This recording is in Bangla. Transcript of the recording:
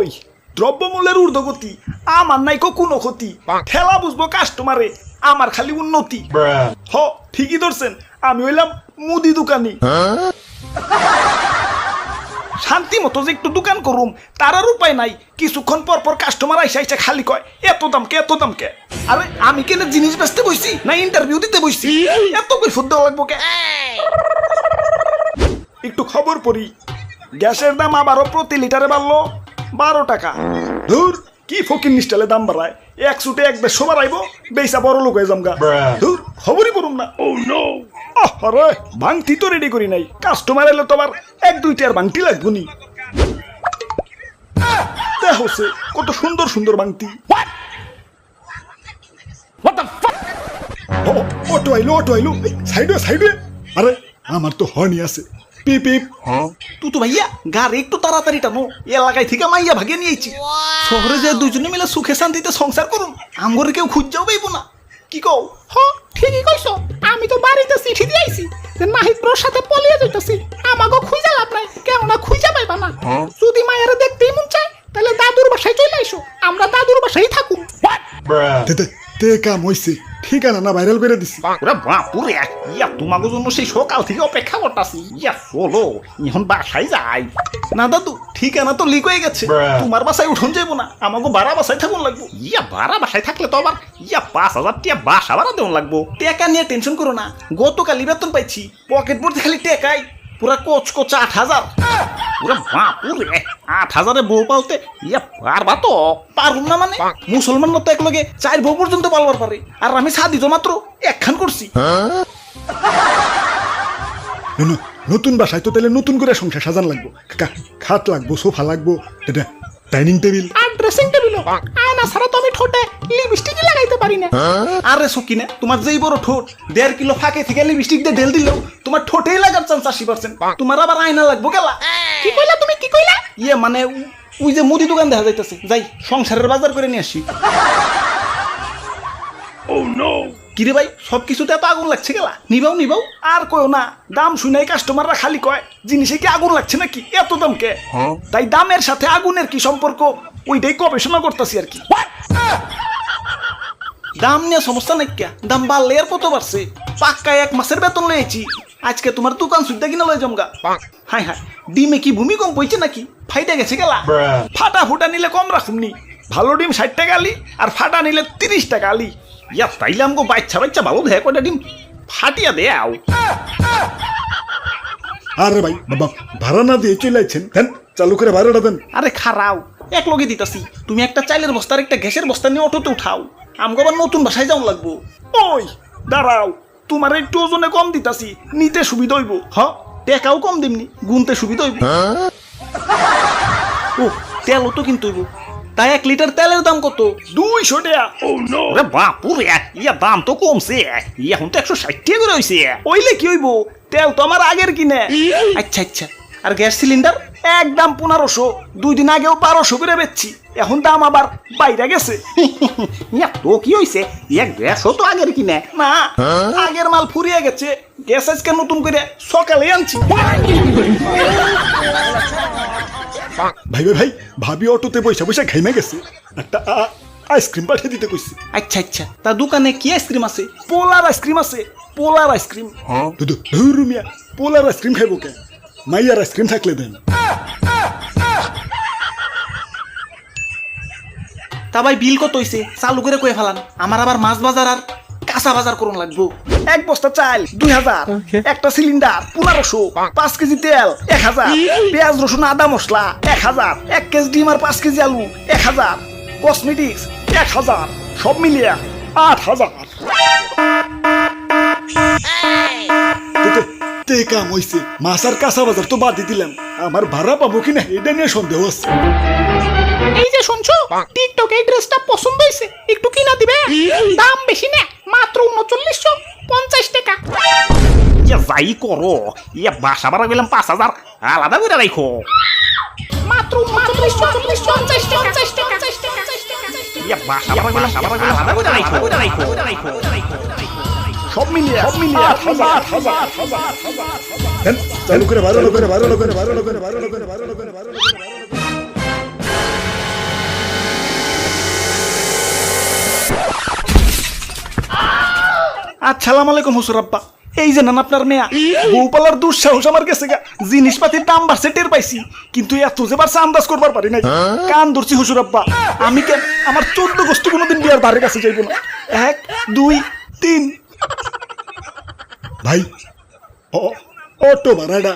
ওই দ্রব্যমূল্যের ঊর্ধ্বগতি আমার নাই কোনো ক্ষতি। ঠেলা বুঝব কাস্টমারে আমার খালি উন্নতি। হ ঠিকই ধরছেন আমি হইলাম মুদি দোকানি। শান্তি মতো যে একটু দোকান করুম তার আর উপায় নাই। কিছুক্ষণ পর পর কাস্টমার আইসা আইসা খালি কয় এত দাম কে এত দাম কে? আরে আমি কেন জিনিস বেচতে বইছি না ইন্টারভিউ দিতে বইছি? এত কৈফত দেওয়া লাগবো কে? একটু খবর পড়ি। গ্যাসের দাম আবারও প্রতি লিটারে বাড়লো। বারো টাকা। ধুর কি ফকির নিষ্টালে দাম বাড়ায়। এক সুটে এক দেড়শো বাড়াইবো বেসা বড় লোক হয়ে যামগা। ধুর খবরই পড়ুম না। ও নো আরে ভাঙতি তো রেডি করি নাই। কাস্টমার এলে তো আবার এক দুইটার ভাঙতি লাগবো নি। হচ্ছে কত সুন্দর সুন্দর ভাঙতি। অটো আইলো অটো আইলো। সাইডে সাইডে। আরে আমার তো হর্নি আছে। পিপ পিপ। তুই তো ভাইয়া গাড়ি একটু তাড়াতাড়ি টানো। এলাকায় থেকে মাইয়া ভাগে নিয়েছি শহরে যে দুজনে মিলে সুখে শান্তিতে সংসার করুন আমগরে কেউ খুঁজাও পাইব না। কি কও? হ ঠিকই কইছো। আমি তো বাড়িতে চিঠি দিয়েছি যে নাহিদ ব্রোর সাথে পলিয়ে যাইতাছি। আমাকে খুঁজা লাভ নাই কেননা খুঁজা পাইবা না। যদি মায়েরা দেখতেই মন চায় তাহলে দাদুর বাসায় চলে আইসো। আমরা দাদুর বাসায় থাকুন। তে তে কাম হইছে। ঠিকানা না ভাইরাল করে দিছি। ওরা বাপুরে ইয়া তোমাকে জন্য সেই সকাল থেকে অপেক্ষা করতাছি। ইয়া চলো এখন বাসায় যাই। না দাদু ঠিকানা তো লিক হয়ে গেছে। তোমার বাসায় উঠন যাইবো না আমাকে বাড়া বাসায় থাকুন লাগবো। ইয়া বাড়া বাসায় থাকলে তো আবার ইয়া পাঁচ হাজার টিয়া বাসা ভাড়া দেওয়ান লাগবো। টাকা নিয়ে টেনশন করো না। গতকালই বেতন পাইছি পকেট ভর্তি খালি টেকাই পুরা কোচ কোচ আট হাজার। পুরা বাপুরে। আট হাজারে বউ পালতে ইয়া পারবা তো পারুম না মানে? তো একলগে চার বউ পর্যন্ত পালবার পারে। আর আমি সাদি তো মাত্র একখান করছি। ন- ন- নতুন বাসায় তো তাহলে নতুন করে সংসার সাজান লাগবো। খাট লাগবো সোফা লাগবো এটা ডাইনিং টেবিল। আর ড্রেসিং টেবিলও আয়না ছাড়া তো আমি ঠোঁটে লিপস্টিকই লাগাইতে পারি না। আরে সকিনে তোমার যেই বড় ঠোঁট দেড় কিলো ফাঁকে থেকে লিপস্টিক দিয়ে ঢেল দিলেও তোমার ঠোঁটেই লাগার চান্স আশি পার্সেন্ট তোমার আবার আয়না লাগবো গেলা। কি কইলা ইয়ে মানে ওই যে মুদি দোকান দেখা যাইতেছে। যাই সংসারের বাজার করে নিয়ে আসি। কিরে ভাই সব কিছুতে এত আগুন লাগছে গেলা? নিবাও নিবাও। আর কয়ও না দাম শুনাই কাস্টমাররা খালি কয় জিনিসে কি আগুন লাগছে নাকি? এত দাম কে? তাই দামের সাথে আগুনের কি সম্পর্ক ওইটাই গবেষণা করতেছি আর কি। দাম নিয়ে সমস্যা নাই দাম বাড়লে আর কত বাড়ছে? পাক্কা এক মাসের বেতন লয়েছি আজকে তোমার দোকান সুবিধা কিনা লয়ে জমগা হাই হাই ডিমে কি ভূমিকম্প হইছে নাকি? ফাইটা গেছে গেলা। ফাটা ফুটা নিলে কম রাখুমনি ভালো ডিম ষাট টাকা আলি আর ফাটা নিলে তিরিশ টাকা আলি। ইয়া তাইলে আমগো বাচ্চা বাচ্চা ভালো দেয় কয়টা ডিম? ফাটিয়া দে আও। আরে ভাই বাবা ভাড়া না দিয়ে চলে আইছেন। দেন চালু করে ভাড়াটা দেন। আরে খারাও এক লগে দিতাছি। তুমি একটা চাইলের বস্তার একটা গ্যাসের বস্তা নিয়ে অটোতে উঠাও। আমগো আবার নতুন বাসায় যাও লাগবো। ওই দাঁড়াও। তোমার একটু ওজনে কম দিতাছি নিতে সুবিধা হইব। হ টেকাও কম দিমনি গুনতে সুবিধা হইব। ও তেলও তো কিনতে হইব। তাই এক লিটার তেলের দাম কত? দুইশো টাকা। ওরে বাপুরে ইয়া দাম তো কমছে। এখন তো একশো ষাট টাকা করে হইছে। ওইলে কি হইব? তেল তো আমার আগের কিনে। আচ্ছা আচ্ছা। আর গ্যাস সিলিন্ডার? একদম পনেরোশো। দুই দিন আগেও বারোশো করে বেচছি। এখন দাম আবার বাইরে গেছে। ইয়া তো কি হইছে? ইয়া গ্যাসও তো আগের কিনে। না আগের মাল ফুরিয়ে গেছে। গ্যাস আজকে নতুন করে সকালে আনছি। ভাই ভাই ভাই ভাবি অটোতে পয়সা পয়সা ঘাইমে গেছে। একটা আইসক্রিম পাঠিয়ে দিতে কইছি। আচ্ছা আচ্ছা তা দোকানে কি আইসক্রিম আছে? পোলার আইসক্রিম আছে পোলার আইসক্রিম। দুদু ধুর মিয়া। পোলার আইসক্রিম খাইবো কে? মাইয়ার আইসক্রিম থাকলে দেন। তা ভাই বিল কত হইছে? চালু করে কয়ে ফেলান। আমার আবার মাছ বাজার আর কাঁচা বাজার করুন লাগবো। এক বস্তা চাল দুই হাজার। একটা সিলিন্ডার পনেরোশো পাঁচ কেজি তেল এক হাজার। পেঁয়াজ রসুন আদা মশলা এক হাজার। এক কেজি ডিম আর পাঁচ কেজি আলু এক হাজার। কসমেটিক্স এক হাজার। সব মিলিয়ে আট হাজার। তে কাম হইছে। মাছ আর কাঁচা বাজার তো বাদ দিলাম। আমার ভাড়া পাবো কিনা এটা নিয়ে সন্দেহ আছে। এই যে শুনছো? টিকটক এই ড্রেসটা পছন্দ হয়েছে। একটু কিনা দিবে? দাম বেশি না। মাত্র উনচল্লিশশো পঞ্চাশ টাকা। ইয়া যাই করো। ইয়া বাসা ভাড়া গেলাম পাঁচ হাজার। আলাদা করে রাখো। মাত্র উনচল্লিশশো পঞ্চাশ টাকা। পঞ্চাশ টাকা ইয়া বাসা ভাড়া গেলাম আলাদা করে রাখো। সব মিলিয়ে সব মিলিয়ে আট হাজার আট হাজার। আট হাজার আট হাজার, আট হাজার। দেন, চালু করে বারো করে বারো করে বারো করে বারো করে বারো করে বারো করে বারো করে আসসালাম আলাইকুম হুসুর আব্বা। এই যে নান আপনার মেয়া। বউপালার দুঃসাহস আমার কাছে গা। জিনিসপাতির দাম বাড়ছে, টের পাইছি। কিন্তু এত যে বাড়ছে, আন্দাজ করবার পারি নাই। কান ধরছি হুসুর আমি কেন আমার চোদ্দ গোষ্ঠী কোনোদিন বিয়ার বাড়ির কাছে যাইব না? এক, দুই, তিন। ভাই অটো ভাড়াটা।